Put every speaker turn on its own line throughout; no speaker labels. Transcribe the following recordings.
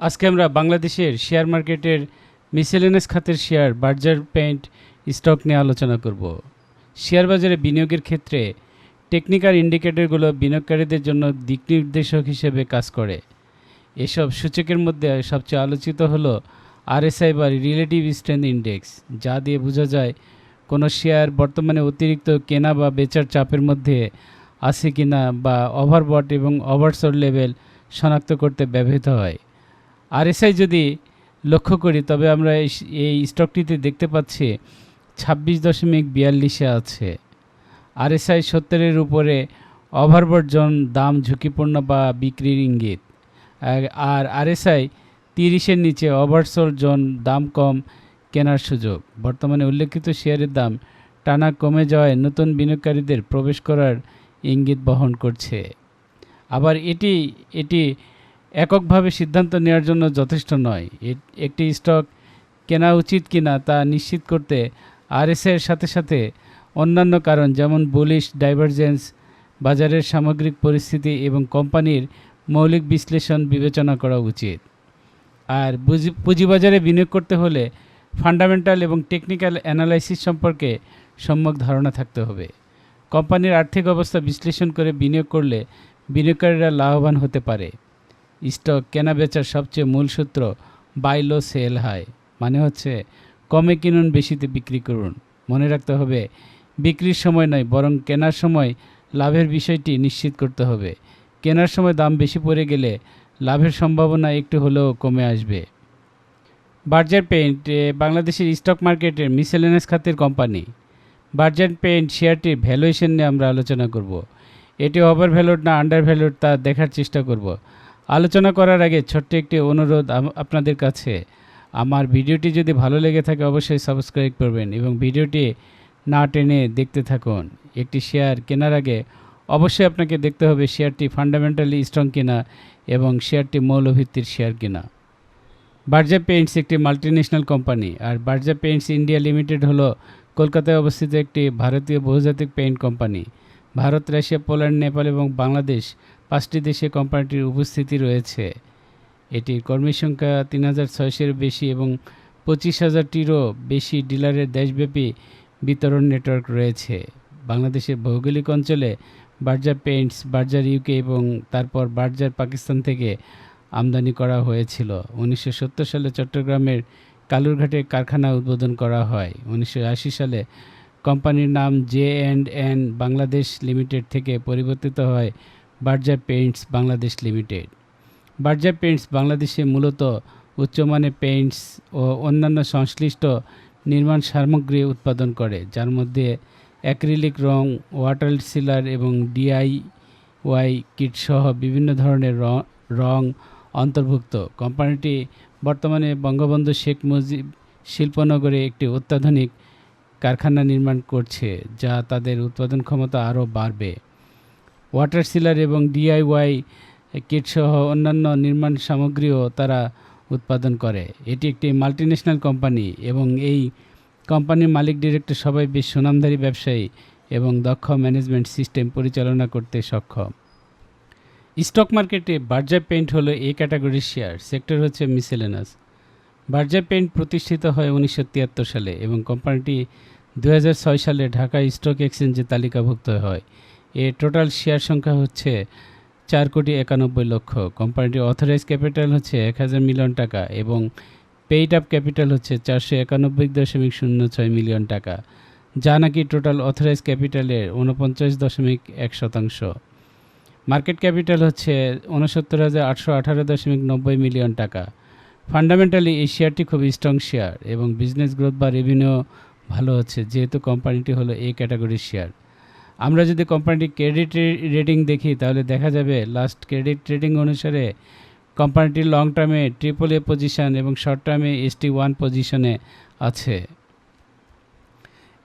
আজকে আমরা বাংলাদেশের শেয়ার মার্কেটের মিসেলেনাস খাতের শেয়ার, বার্জার পেইন্ট, স্টক নিয়ে আলোচনা করব। শেয়ার বাজারে বিনিয়োগের ক্ষেত্রে টেকনিক্যাল ইন্ডিকেটরগুলো বিনিয়োগকারীদের জন্য দিক নির্দেশক হিসেবে কাজ করে। এসব সূচকের মধ্যে সবচেয়ে আলোচিত হলো আরএসআই বা রিলেটিভ স্ট্রেন্থ ইন্ডেক্স, যা দিয়ে বোঝা যায় কোনো শেয়ার বর্তমানে অতিরিক্ত কেনা বা বেচার চাপের মধ্যে আছে কিনা বা ওভারবট এবং ওভারসোল্ড লেভেল শনাক্ত করতে ব্যবহৃত হয়। আরএসআই যদি লক্ষ্য করি, তবে আমরা এই স্টকটিতে দেখতে পাচ্ছি ছাব্বিশ দশমিক বিয়াল্লিশে আছে। আরএসআই সত্তরের উপরে ওভারবট জোন দাম ঝুঁকিপূর্ণ বা বিক্রির ইঙ্গিত। আর- আর আরএসআই তিরিশের নিচে ওভারসোল্ড জোন দাম কম কেনার সুযোগ। বর্তমানে উল্লেখিত শেয়ারের দাম টানা কমে যাওয়ায় নতুন বিনিয়োগকারীদের প্রবেশ করার ইঙ্গিত বহন করছে। আবার এটি এটি এককভাবে সিদ্ধান্ত নেওয়ার জন্য যথেষ্ট নয়। একটি স্টক কেনা উচিত কিনা তা নিশ্চিত করতে আরএসএর সাথে সাথে অন্যান্য কারণ যেমন বুলিশ ডাইভারজেন্স বাজারের সামগ্রিক পরিস্থিতি এবং কোম্পানির মৌলিক বিশ্লেষণ বিবেচনা করা উচিত। আর পুঁজি- পুঁজিবাজারে বিনিয়োগ করতে হলে ফান্ডামেন্টাল এবং টেকনিক্যাল অ্যানালাইসিস সম্পর্কে সম্যক ধারণা থাকতে হবে। কোম্পানির আর্থিক অবস্থা বিশ্লেষণ করে বিনিয়োগ করলে বিনিয়োগকারীরা লাভবান হতে পারে। স্টক কেনা বেচার সবচেয়ে মূল সূত্র বাই লো সেল হাই মানে হচ্ছে কমে কিনুন, বেশিতে বিক্রি করুন। মনে রাখতে হবে, বিক্রির সময় নয়, বরং কেনার সময় লাভের বিষয়টি নিশ্চিত করতে হবে। কেনার সময় দাম বেশি পড়ে গেলে লাভের সম্ভাবনা একটু হলেও কমে আসবে। বার্জার পেইন্ট বাংলাদেশের স্টক মার্কেটের মিসেলেনাস খাতের কোম্পানি বার্জার পেইন্ট শেয়ারটির ভ্যালুয়েশন নিয়ে আমরা আলোচনা করব। এটি ওভার ভ্যালুড না আন্ডার ভ্যালুড তা দেখার চেষ্টা করব। আলোচনা করার আগে ছোট্ট একটি অনুরোধ আপনাদের কাছে। আমার ভিডিওটি যদি ভালো লেগে থাকে অবশ্যই সাবস্ক্রাইব করবেন এবং ভিডিওটি না টেনে দেখতে থাকুন। একটি শেয়ার কেনার আগে অবশ্যই আপনাকে দেখতে হবে শেয়ারটি ফান্ডামেন্টালি স্ট্রং কিনা এবং শেয়ারটি মৌলভিত্তির শেয়ার কিনা। বার্জা পেইন্টস একটি মাল্টিন্যাশনাল কোম্পানি আর বার্জা পেইন্টস ইন্ডিয়া লিমিটেড হলো কলকাতায় অবস্থিত একটি ভারতীয় বহুজাতিক paint company. Bharat, Russia, Poland, Nepal এবং বাংলাদেশ পাঁচটি দেশে কোম্পানিটির উপস্থিতি রয়েছে। এটির কর্মী সংখ্যা তিন হাজার ছয়শের বেশি এবং পঁচিশ হাজারটিরও বেশি ডিলারের দেশব্যাপী বিতরণ নেটওয়ার্ক রয়েছে। বাংলাদেশের ভৌগোলিক অঞ্চলে বার্জার পেইন্টস, বার্জার ইউকে এবং তারপর বার্জার পাকিস্তান থেকে আমদানি করা হয়েছিল। উনিশশো সত্তর সালে চট্টগ্রামের কালুরঘাটে কারখানা উদ্বোধন করা হয়। উনিশশো আশি সালে কোম্পানির নাম J and N Bangladesh limited থেকে পরিবর্তিত হয় Berger paints Bangladesh limited. Berger paints বাংলাদেশে মূলত উচ্চমানের পেইন্টস ও অন্যান্য সংশ্লিষ্ট নির্মাণ সামগ্রী উৎপাদন করে, যার মধ্যে অ্যাক্রিলিক রং, ওয়াটার সিলার এবং ডিআই ওয়াই কিট সহ বিভিন্ন ধরনের রং অন্তর্ভুক্ত। কোম্পানিটি বর্তমানে বঙ্গবন্ধু শেখ মুজিব শিল্পনগরে একটি অত্যাধুনিক কারখানা নির্মাণ করছে, যা তাদের উৎপাদন ক্ষমতা আরও বাড়বে। ওয়াটার সিলার এবং ডিআইওয়াই কিট সহ অন্যান্য নির্মাণ সামগ্রীও তারা উৎপাদন করে। এটি একটি মাল্টিন্যাশনাল কোম্পানি এবং এই কোম্পানির মালিক ডিরেক্টর সবাই বেশ সুনামধারী ব্যবসায়ী এবং দক্ষ ম্যানেজমেন্ট সিস্টেম পরিচালনা করতে সক্ষম। স্টক মার্কেটে বার্জার পেইন্ট হলো এ ক্যাটাগরির শেয়ার। সেক্টর হচ্ছে মিসেলেনাস। বার্জার পেইন্ট প্রতিষ্ঠিত হয় উনিশশো তিয়াত্তর সালে এবং কোম্পানিটি দু হাজার ছয় সালে ঢাকা স্টক এক্সচেঞ্জে তালিকাভুক্ত হয়। এর টোটাল শেয়ার সংখ্যা হচ্ছে চার কোটি একানব্বই লক্ষ। কোম্পানিটির অথরাইজ ক্যাপিটাল হচ্ছে এক হাজার মিলিয়ন টাকা এবং পেইড আপ ক্যাপিটাল হচ্ছে চারশো একানব্বই দশমিক শূন্য ছয় মিলিয়ন টাকা, যা নাকি টোটাল অথরাইজ ক্যাপিটালের উনপঞ্চাশ দশমিক এক শতাংশ। মার্কেট ক্যাপিটাল হচ্ছে উনসত্তর হাজার আটশো আঠারো দশমিক নব্বই মিলিয়ন টাকা। ফান্ডামেন্টালি এই শেয়ারটি খুব স্ট্রং শেয়ার এবং বিজনেস গ্রোথ বা রেভিনিউ ভালো হচ্ছে, যেহেতু কোম্পানিটি হলো এ ক্যাটাগরির শেয়ার। আমরা যদি কোম্পানিটির ক্রেডিট রেটিং দেখি, তাহলে দেখা যাবে লাস্ট ক্রেডিট রেটিং অনুসারে কোম্পানিটির লং টার্মে ট্রিপল এ পজিশন এবং শর্ট টার্মে এসটি ওয়ান পজিশনে আছে।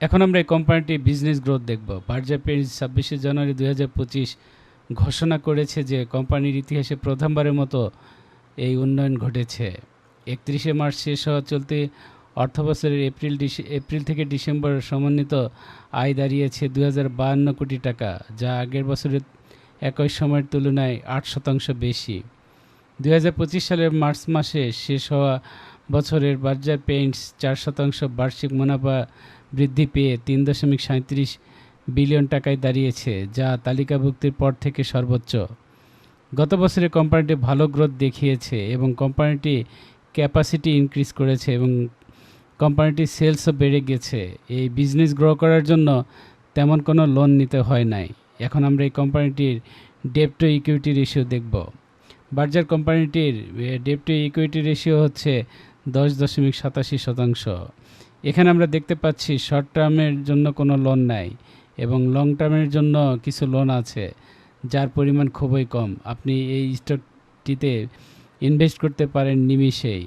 এখন আমরা এই কোম্পানিটির বিজনেস গ্রোথ দেখব। বার্জার পেন্টস ছাব্বিশে জানুয়ারি দুই হাজার পঁচিশ ঘোষণা করেছে যে কোম্পানির ইতিহাসে প্রথমবারের মতো এই উন্নয়ন ঘটেছে। একত্রিশে মার্চ শেষ হওয়া চলতি অর্থবছরের এপ্রিল এপ্রিল থেকে ডিসেম্বর সমন্বিত আয় দাঁড়িয়েছে দু কোটি টাকা, যা আগের বছরের একই সময়ের তুলনায় আট শতাংশ বেশি। দু হাজার পঁচিশ সালের মার্চ মাসে শেষ হওয়া বছরের বার্জার পেইন্টস চার শতাংশ বার্ষিক মুনাফা বৃদ্ধি পেয়ে তিন দশমিক সাঁত্রিশ বিলিয়ন টাকায় দাঁড়িয়েছে, যা তালিকাভুক্তির পর থেকে সর্বোচ্চ। গত বছরে কোম্পানিটি ভালো গ্রোথ দেখিয়েছে এবং কোম্পানিটি ক্যাপাসিটি ইনক্রিজ করেছে এবং কোম্পানিটির সেলসও বেড়ে গেছে। এই বিজনেস গ্রো করার জন্য তেমন কোনো লোন নিতে হয় নাই। এখন আমরা এই কোম্পানিটির ডেপ টু ইকুইটি রেশিও দেখব। বার্জার কোম্পানিটির ডেপ টু ইকুইটি রেশিও হচ্ছে দশ দশমিক সাতাশি শতাংশ। এখানে আমরা দেখতে পাচ্ছি শর্ট টার্মের জন্য কোনো লোন নাই এবং লং টার্মের জন্য কিছু লোন আছে, যার পরিমাণ খুবই কম। আপনি এই স্টকটিতে ইনভেস্ট করতে পারেন নিমিষেই।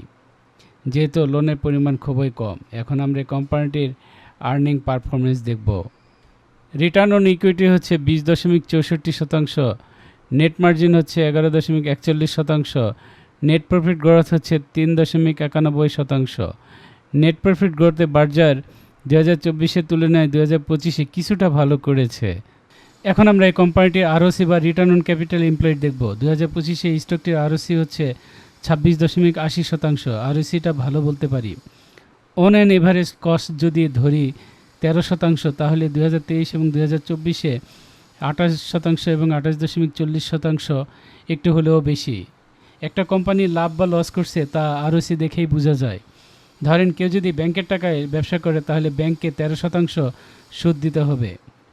যেহেতু লোনের পরিমাণ খুবই কম, এখন আমরা কোম্পানিটির আর্নিং পারফরমেন্স দেখব। রিটার্ন অন ইকুইটি হচ্ছে বিশ দশমিক চৌষট্টি শতাংশ নেট মার্জিন হচ্ছে এগারো দশমিক একচল্লিশ শতাংশ নেট প্রফিট গ্রোথ হচ্ছে তিন দশমিক একানব্বই শতাংশ। নেট প্রফিট গ্রোথে বার্জার দু হাজার চব্বিশের তুলনায় দু হাজার পঁচিশে কিছুটা ভালো করেছে। এখন আমরা এই কোম্পানিটির আরওসি বা রিটার্ন অন ক্যাপিটাল এমপ্লয়েড দেখব। দু হাজার পঁচিশে স্টকটির আরওসি হচ্ছে ছাব্বিশ দশমিক আশি শতাংশ। আরওসিটা ভালো বলতে পারি। অন অ্যান এভারেজ কস্ট যদি ধরি তেরো শতাংশ, তাহলে দু হাজার তেইশ এবং দু হাজার চব্বিশে আঠাশ শতাংশ এবং আঠাশ দশমিক চল্লিশ শতাংশ একটু হলেও বেশি। একটা কোম্পানি লাভ বা লস করছে, তা আরওসি দেখেই বোঝা যায়। ধরেন কেউ যদি ব্যাংকের টাকায় ব্যবসা করে, তাহলে ব্যাংকে তেরো শতাংশ সুদ দিতে হবে।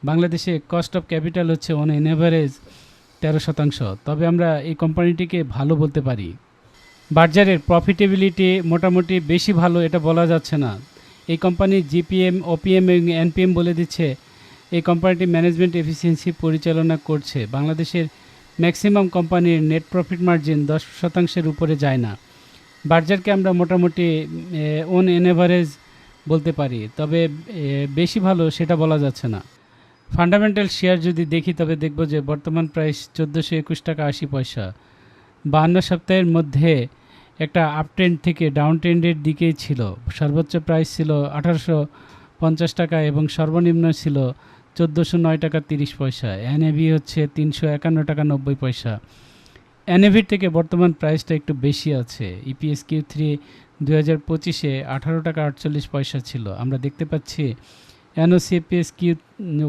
বাংলাদেশে কস্ট অফ ক্যাপিটাল হচ্ছে অন এন এভারেজ তেরো শতাংশ। তবে আমরা এই কোম্পানিটিকে ভালো বলতে পারি। বার্জারের প্রফিটেবিলিটি মোটামুটি বেশি ভালো, এটা বলা যাচ্ছে না। এই কোম্পানির জিপিএম, ওপিএম এবং এনপিএম বলে দিচ্ছে। এই কোম্পানিটি ম্যানেজমেন্ট এফিসিয়েন্সি পরিচালনা করছে। বাংলাদেশের ম্যাক্সিমাম কোম্পানির নেট প্রফিট মার্জিন দশ শতাংশের উপরে যায় না। বার্জারকে আমরা মোটামুটি ওন এন এভারেজ বলতে পারি। তবে বেশি ভালো সেটা বলা যাচ্ছে না। ফান্ডামেন্টাল শেয়ার যদি দেখি, তবে দেখব যে বর্তমান প্রাইস চোদ্দোশো একুশ টাকা আশি পয়সা। বাহান্ন সপ্তাহের মধ্যে একটা আপ ট্রেন্ড থেকে ডাউন ট্রেন্ডের দিকেই ছিল। সর্বোচ্চ প্রাইস ছিল আঠারোশো পঞ্চাশ টাকা এবং সর্বনিম্ন ছিল চোদ্দোশো নয় টাকা তিরিশ পয়সা। এনএভি হচ্ছে তিনশো একান্ন টাকা নব্বই পয়সা। এনএভির থেকে বর্তমান প্রাইসটা একটু বেশি আছে। ইপিএস কিউ থ্রি দু হাজার পঁচিশে আঠারো টাকা আটচল্লিশ পয়সা ছিল। আমরা দেখতে পাচ্ছি N O NOCPS Q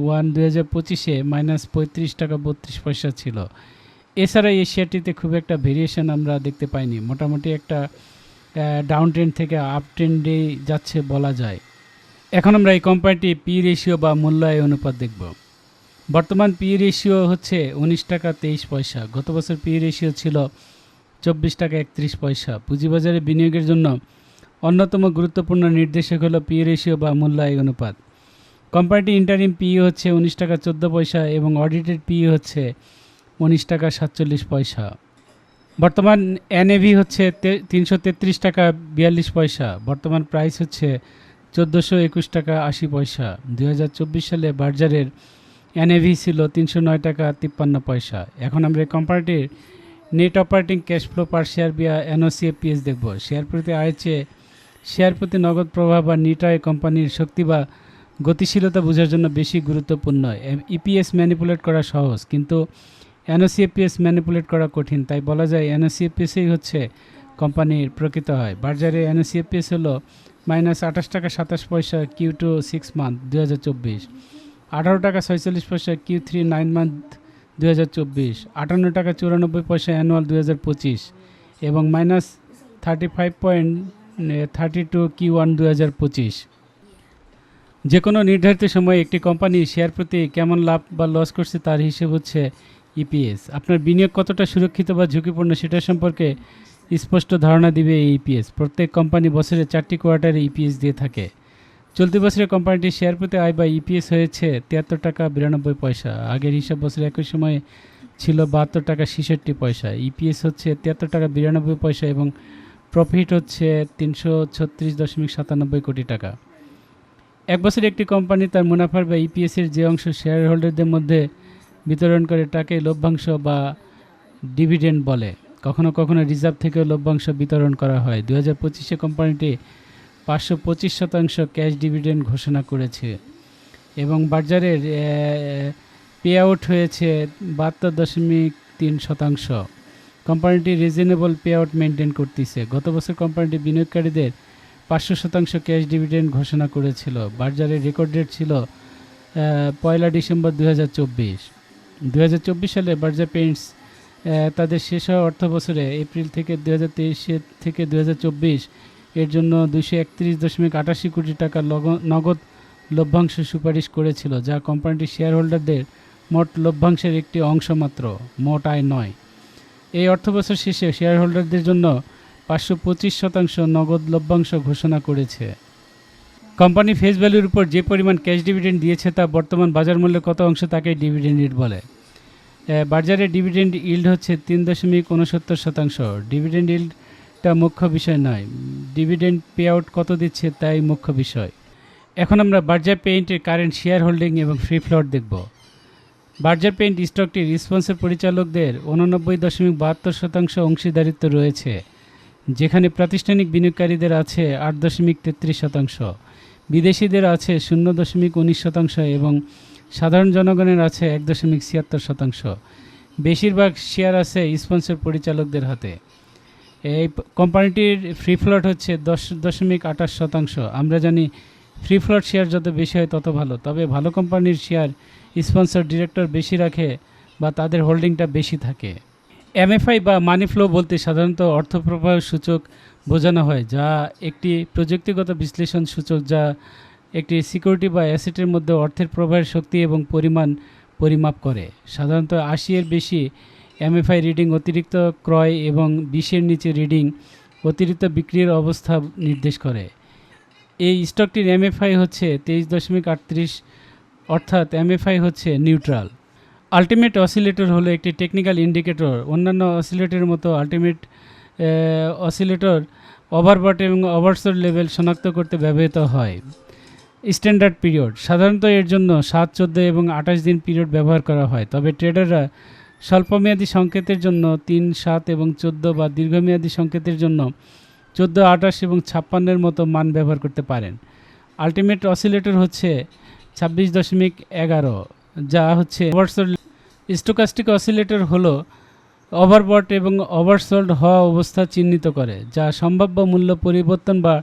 one দু হাজার পঁচিশে মাইনাস পঁয়ত্রিশ টাকা বত্রিশ পয়সা ছিল। এছাড়া এশিয়াটিতে খুব একটা ভেরিয়েশন আমরা দেখতে পাইনি। মোটামুটি একটা ডাউন ট্রেন্ড থেকে আপ ট্রেন্ডে যাচ্ছে বলা যায়। এখন আমরা এই কোম্পানিটি পি রেশিও বা মূল্যায় অনুপাত দেখব। বর্তমান পি রেশিও হচ্ছে উনিশ টাকা তেইশ পয়সা। গত বছর পি রেশিও ছিল চব্বিশ টাকা একত্রিশ পয়সা। পুঁজিবাজারে বিনিয়োগের জন্য অন্যতম গুরুত্বপূর্ণ নির্দেশক হলো পি রেশিও বা মূল্যায় অনুপাত। কোম্পানিটি ইন্টারিম পি হচ্ছে উনিশ টাকা চোদ্দ পয়সা এবং অডিটেড পি হচ্ছে উনিশ টাকা সাতচল্লিশ পয়সা। বর্তমান এনএভি হচ্ছে তিনশো তেত্রিশ টাকা বিয়াল্লিশ পয়সা। বর্তমান প্রাইস হচ্ছে চোদ্দোশো একুশ টাকা আশি পয়সা। দুই হাজার চব্বিশ সালে বার্জারের এনএভি ছিল তিনশো নয় টাকা তিপ্পান্ন পয়সা। এখন আমরা এই কোম্পানিটির net operating cash flow per share বিয়া এনওসিএপিএস দেখব। শেয়ার প্রতি আয়ের চেয়ে শেয়ার প্রতি নগদ প্রবাহ বা নিট আয় কোম্পানির শক্তি বা গতিশীলতা বোঝার জন্য বেশি গুরুত্বপূর্ণ। ইপিএস ম্যানিপুলেট করা সহজ। কিন্তু এনওসিএপিএস ম্যানিপুলেট করা কঠিন, তাই বলা যায় এনওসিএপিএসই হচ্ছে কোম্পানির প্রকৃত হয়। বাজারে এনওসিএপিএস হলো মাইনাস আঠাশ টাকা সাতাশ পয়সা কিউ টু সিক্স মান্থ দু হাজার চব্বিশ, আঠারো টাকা ছয়চল্লিশ পয়সা কিউ থ্রি নাইন মান্থ দু হাজার চব্বিশ, আটান্ন টাকা চুরানব্বই পয়সা অ্যানুয়াল দু হাজার পঁচিশ এবং minus thirty five point thirty two Q one দু হাজার পঁচিশ। যে কোনো নির্ধারিত সময়ে একটি কোম্পানি শেয়ার প্রতি কেমন লাভ বা লস করছে তার হিসেব হচ্ছে ইপিএস আপনার বিনিয়োগ কতটা সুরক্ষিত বা ঝুঁকিপূর্ণ সেটা সম্পর্কে স্পষ্ট ধারণা দিবে এই ইপিএস প্রত্যেক কোম্পানি বছরে চারটি কোয়ার্টারে ইপিএস দিয়ে থাকে। চলতি বছরে কোম্পানিটির শেয়ার প্রতি আয় বা ইপিএস হয়েছে তিয়াত্তর টাকা বিরানব্বই পয়সা। আগের হিসাব বছরে একই সময়ে ছিল বাহাত্তর টাকা ছেষট্টি পয়সা। ইপিএস হচ্ছে তিয়াত্তর টাকা বিরানব্বই পয়সা এবং প্রফিট হচ্ছে তিনশো ছত্রিশ দশমিক সাতানব্বই কোটি টাকা। এক বছরে একটি কোম্পানি তার মুনাফার বা ইপিএসের যে অংশ শেয়ার হোল্ডারদের মধ্যে বিতরণ করে তাকে লভ্যাংশ বা ডিভিডেন্ড বলে। কখনো কখনো রিজার্ভ থেকেও লভ্যাংশ বিতরণ করা হয়। দু হাজার পঁচিশে কোম্পানিটি পাঁচশো পঁচিশ শতাংশ ক্যাশ ডিভিডেন্ড ঘোষণা করেছে এবং বাজারের পে আউট হয়েছে বাহাত্তর দশমিক তিন শতাংশ। কোম্পানিটি রিজনেবল পে আউট মেনটেন করতেছে। গত বছর কোম্পানিটি বিনিয়োগকারীদের পাঁচশো শতাংশ ক্যাশ ডিভিডেন্ড ঘোষণা করেছিল। বাজারের রেকর্ড ডেট ছিল পয়লা ডিসেম্বর দু হাজার চব্বিশ। দু হাজার চব্বিশ সালে বার্জা পেইন্টস আহ, তাদের শেষ হওয়া অর্থ বছরে এপ্রিল থেকে দু হাজার থেকে দু হাজার চব্বিশ এর জন্য দুশো একত্রিশ দশমিক আটাশি কোটি টাকা নগদ লভ্যাংশ সুপারিশ করেছিল যা কোম্পানিটির শেয়ার হোল্ডারদের মোট লভ্যাংশের একটি অংশ মাত্র মোট আয় নয়। এই অর্থবছর শেষে শেয়ার হোল্ডারদের জন্য পাঁচশো পঁচিশ শতাংশ নগদ লভ্যাংশ ঘোষণা করেছে। কোম্পানি ফেস ভ্যালুর উপর যে পরিমাণ ক্যাশ ডিভিডেন্ড দিয়েছে তা বর্তমান বাজার মূল্যে কত অংশ তাকে ডিভিডেন্ড ইল্ড বলে। বাজারে ডিভিডেন্ড ইল্ড হচ্ছে তিন দশমিক উনসত্তর শতাংশ। ডিভিডেন্ড ইল্ডটা মুখ্য বিষয় নয়। ডিভিডেন্ড পে আউট কত দিচ্ছে তাই মুখ্য বিষয়। এখন আমরা বার্জার পেইন্টের কারেন্ট শেয়ার হোল্ডিং এবং ফ্রি ফ্লোট দেখব। বার্জার পেইন্ট স্টকটির স্পন্সর পরিচালকদের উননব্বই দশমিক বাহাত্তর শতাংশ অংশীদারিত্ব রয়েছে, যেখানে প্রাতিষ্ঠানিক বিনিয়োগকারীদের আছে আট দশমিক তেত্রিশ শতাংশ। বিদেশিদের আছে শূন্য দশমিক উনিশ শতাংশ এবং সাধারণ জনগণের আছে এক দশমিক ছিয়াত্তর শতাংশ। বেশিরভাগ শেয়ার আছে স্পন্সর পরিচালকদের হাতে। এই কোম্পানিটির ফ্রি ফ্লট হচ্ছে দশ দশমিক আঠাশ শতাংশ। আমরা জানি ফ্রি ফ্লট শেয়ার যত বেশি হয় তত ভালো। তবে ভালো কোম্পানির শেয়ার স্পন্সর, ডিরেক্টর বেশি রাখে বা তাদের হোল্ডিংটা বেশি থাকে। এমএফআই বা মানি ফ্লো বলতে সাধারণত অর্থপ্রবাহ সূচক বোঝানো হয়, যা একটি প্রযুক্তিগত বিশ্লেষণ সূচক, যা একটি সিকিউরিটি বা অ্যাসেটের মধ্যে অর্থের প্রবাহের শক্তি এবং পরিমাণ পরিমাপ করে। সাধারণত আশি এর বেশি এমএফআই রিডিং অতিরিক্ত ক্রয় এবং বিশের নিচে রিডিং অতিরিক্ত বিক্রির অবস্থা নির্দেশ করে। এই স্টকটির এমএফআই হচ্ছে তেইশ দশমিক আটত্রিশ, অর্থাৎ এমএফআই হচ্ছে নিউট্রাল আলটিমেট অসিলেটর হলো একটি টেকনিক্যাল ইন্ডিকেটর অন্যান্য অসিলেটরের মতো আলটিমেট অসিলেটর ওভারবট এবং ওভারসোড লেভেল শনাক্ত করতে ব্যবহৃত হয়। স্ট্যান্ডার্ড পিরিয়ড সাধারণত এর জন্য সাত, চোদ্দ এবং আঠাশ দিন পিরিয়ড ব্যবহার করা হয়। তবে ট্রেডাররা স্বল্পমেয়াদী সংকেতের জন্য তিন, সাত এবং চোদ্দ বা দীর্ঘমেয়াদী সংকেতের জন্য চোদ্দ, আঠাশ এবং ছাপ্পান্নের মতো মান ব্যবহার করতে পারেন। আলটিমেট অসিলেটর হচ্ছে ছাব্বিশ দশমিক এগারো, যা হচ্ছে স্টোকাস্টিক অসিলেটর হলো ওভারবট এবং ওভারসোল্ড হওয়া অবস্থা চিহ্নিত করে, যা সম্ভাব্য মূল্য পরিবর্তন বা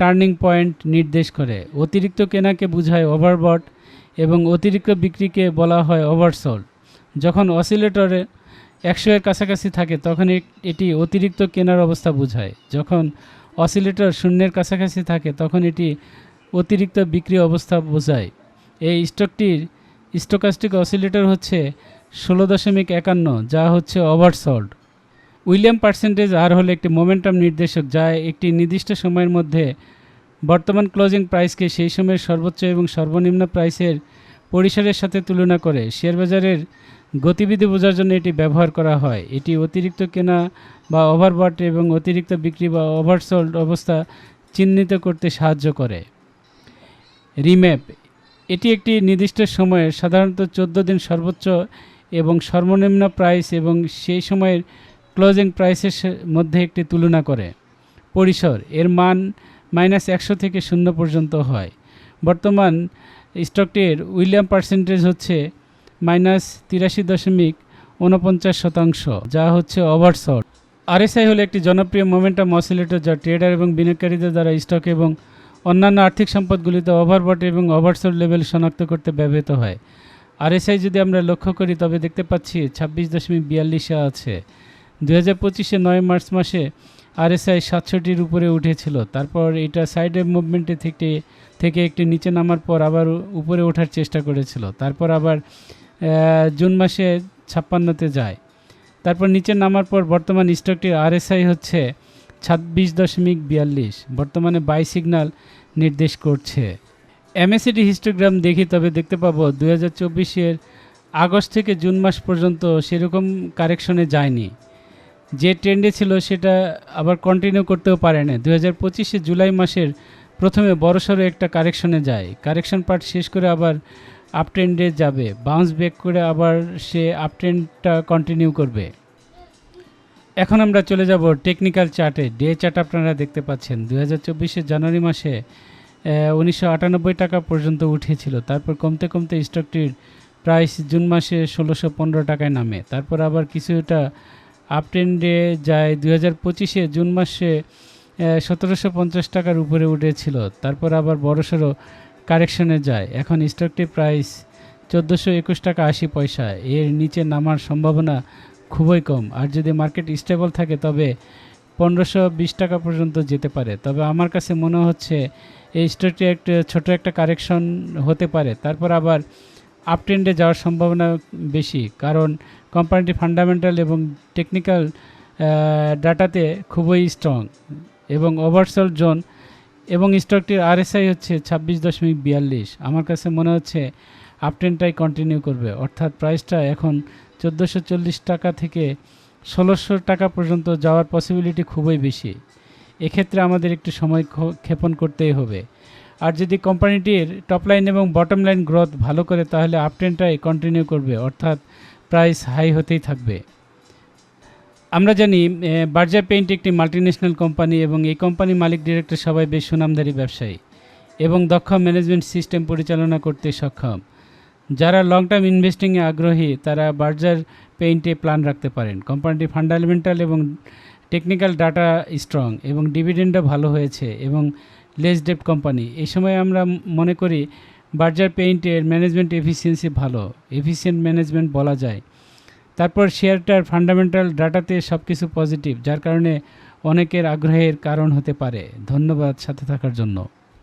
টার্নিং পয়েন্ট নির্দেশ করে। অতিরিক্ত কেনাকে বোঝায় ওভারবট এবং অতিরিক্ত বিক্রিকে বলা হয় ওভারসোল্ড যখন অসিলেটরে একশো এর কাছাকাছি থাকে, তখন এটি অতিরিক্ত কেনার অবস্থা বোঝায়। যখন অসিলেটর শূন্যের কাছাকাছি থাকে, তখন এটি অতিরিক্ত বিক্রি অবস্থা বোঝায়। এই স্টকটির স্টোকাস্টিক অসিলেটর হচ্ছে ষোলো দশমিক একান্ন, যা হচ্ছে ওভারসোল্ড উইলিয়াম পার্সেন্টেজ আর হলো একটি মোমেন্টাম নির্দেশক, যা একটি নির্দিষ্ট সময়ের মধ্যে বর্তমান ক্লোজিং প্রাইসকে সেই সময়ের সর্বোচ্চ এবং সর্বনিম্ন প্রাইসের পরিসরের সাথে তুলনা করে। শেয়ার বাজারের গতিবিধি বোঝার জন্য এটি ব্যবহার করা হয়। এটি অতিরিক্ত কেনা বা ওভারবট এবং অতিরিক্ত বিক্রি বা ওভারসোল্ড অবস্থা চিহ্নিত করতে সাহায্য করে। রিম্যাপ, এটি একটি নির্দিষ্ট সময়ে সাধারণত চোদ্দ দিন সর্বোচ্চ এবং সর্বনিম্ন প্রাইস এবং সেই সময়ের ক্লোজিং প্রাইসের মধ্যে একটি তুলনা করে। পরিসর, এর মান মাইনাস একশো থেকে শূন্য পর্যন্ত হয়। বর্তমান স্টকটির উইলিয়াম পার্সেন্টেজ হচ্ছে মাইনাস তিরাশি দশমিক উনপঞ্চাশ শতাংশ, যা হচ্ছে ওভারসট আরএসআই হলো একটি জনপ্রিয় মোমেন্টাম অসিলেটর যা ট্রেডার এবং বিনিয়োগকারীদের দ্বারা স্টক এবং অন্যান্য আর্থিক সম্পদগুলিতে ওভারবট এবং ওভারসোল্ড লেভেল শনাক্ত করতে ব্যবহৃত হয়। আরএসআই যদি আমরা লক্ষ্য করি, তবে দেখতে পাচ্ছি ছাব্বিশ দশমিক বিয়াল্লিশে আছে। দু হাজার পঁচিশে নয় মার্চ মাসে আর আরএসআই সাতশোটির উপরে উঠেছিল। তারপর এটা সাইডের মুভমেন্টে থেকে থেকে একটি নিচে নামার পর আবার উপরে ওঠার চেষ্টা করেছিল। তারপর আবার জুন মাসে ছাপ্পান্নতে যায়। তারপর নিচে নামার পর বর্তমান স্টকটির আরএসআই হচ্ছে ছাব্বিশ দশমিক বিয়াল্লিশ। বর্তমানে বাই সিগন্যাল নির্দেশ করছে। এমএসিডি হিস্টোগ্রাম দেখি, তবে দেখতে পাবো দু হাজার চব্বিশের আগস্ট থেকে জুন মাস পর্যন্ত সেরকম কারেকশনে যায়নি। যে ট্রেন্ডে ছিল সেটা আবার কন্টিনিউ করতেও পারে না। দু হাজার পঁচিশে জুলাই মাসের প্রথমে বড়সড় একটা কারেকশনে যায়। কারেকশন পার্ট শেষ করে আবার আপ ট্রেন্ডে যাবে। বাউন্স ব্যাক করে আবার সে আপ ট্রেন্ডটা কন্টিনিউ করবে। এখন আমরা চলে যাব টেকনিক্যাল চার্টে ডে চার্ট আপনারা দেখতে পাচ্ছেন। দু হাজার জানুয়ারি মাসে উনিশশো আটানব্বই টাকা পর্যন্ত উঠেছিল। তারপর কমতে কমতে স্টকটির প্রাইস জুন মাসে ষোলোশো পনেরো টাকায় নামে। তারপর আবার কিছুটা আপ ট্রেন্ডে যায়। দুই হাজার পঁচিশে জুন মাসে সতেরোশো পঞ্চাশ টাকার উপরে উঠেছিল। তারপর আবার বড়সড় কারেকশনে যায়। এখন স্টকটির প্রাইস চোদ্দোশো একুশ টাকা আশি পয়সা। এর নিচে নামার সম্ভাবনা খুবই কম। আর যদি মার্কেট স্টেবল থাকে, তবে পনেরোশো বিশ টাকা পর্যন্ত যেতে পারে। তবে আমার কাছে মনে হচ্ছে এই স্টকটি একটা ছোট একটা কারেকশন হতে পারে। তারপর আবার আপ ট্রেন্ডে যাওয়ার সম্ভাবনা বেশি, কারণ কোম্পানিটি ফান্ডামেন্টাল এবং টেকনিক্যাল ডাটাতে খুবই স্ট্রং এবং ওভারসল জোন এবং স্টকটির আরএসআই হচ্ছে ছাব্বিশ দশমিক বিয়াল্লিশ। আমার কাছে মনে হচ্ছে আপ ট্রেন্ডটাই কন্টিনিউ করবে, অর্থাৎ প্রাইসটা এখন চোদ্দোশো টাকা থেকে ষোলোশো টাকা পর্যন্ত যাওয়ার পসিবিলিটি খুবই বেশি। এক্ষেত্রে আমাদের একটু সময় ক্ষেপণ করতেই হবে। আর যদি কোম্পানিটির টপ লাইন এবং বটম লাইন গ্রোথ ভালো করে, তাহলে আপ ট্রেন্ডটাই কন্টিনিউ করবে, অর্থাৎ প্রাইস হাই হতেই থাকবে। আমরা জানি বার্জার পেইন্ট একটি মাল্টিন্যাশনাল কোম্পানি এবং এই কোম্পানির মালিক ডিরেক্টর সবাই বেশ সুনামধারী ব্যবসায়ী এবং দক্ষ ম্যানেজমেন্ট সিস্টেম পরিচালনা করতে সক্ষম। যারা লং টার্ম ইনভেস্টিংয়ে আগ্রহী, তারা বার্জার পেইন্টে প্ল্যান রাখতে পারেন। কোম্পানিটি ফান্ডামেন্টাল এবং টেকনিক্যাল ডাটা স্ট্রং এবং ডিভিডেন্ডও ভালো হয়েছে এবং লেস ডেপ কোম্পানি। এই সময় আমরা মনে করি বার্জার পেইন্টের ম্যানেজমেন্ট এফিসিয়েন্সি ভালো, এফিসিয়েন্ট ম্যানেজমেন্ট বলা যায়। তারপর শেয়ারটার ফান্ডামেন্টাল ডাটাতে সব কিছু পজিটিভ, যার কারণে অনেকের আগ্রহের কারণ হতে পারে। ধন্যবাদ সাথে থাকার জন্য।